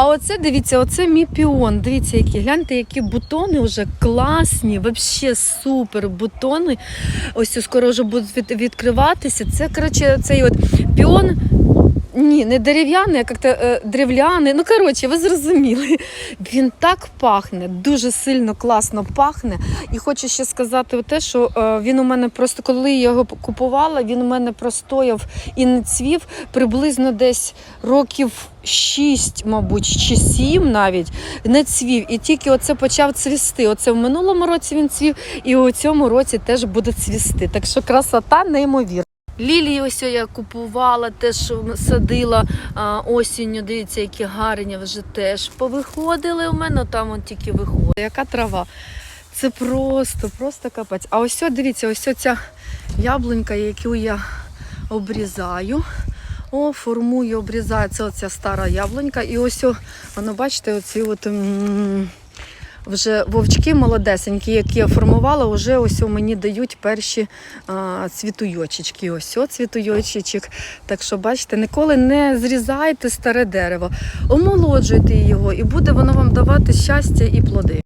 А оце, дивіться, оце мій піон. Дивіться, які гляньте, які бутони вже класні, взагалі супер бутони. Ось скоро вже будуть від, відкриватися. Це, коротше, цей от піон. Ні, не дерев'яний, а як-то е, древляний. Ну, коротше, ви зрозуміли. Він так пахне, дуже сильно класно пахне. І хочу ще сказати те, що е, він у мене просто, коли я його купувала, він у мене простояв і не цвів приблизно десь років 6, мабуть, чи 7 навіть не цвів. І тільки оце почав цвісти. Оце в минулому році він цвів, і у цьому році теж буде цвісти. Так що красота неймовірна. Лілії ось я купувала, теж садила осінню. Дивіться, які гарні вже теж повиходили у мене. Там от тільки виходить. Яка трава? Це просто, просто капець. А ось, дивіться, ось ця яблунька, яку я обрізаю. О, формую, обрізаю. Це оця стара яблунька. І ось, воно, бачите, оці от. Вже вовчки молодесенькі, які я формувала, вже ось мені дають перші а, цвітуйочечки. Ось о цвітуйочечок. Так що, бачите, ніколи не зрізайте старе дерево, омолоджуйте його, і буде воно вам давати щастя і плоди.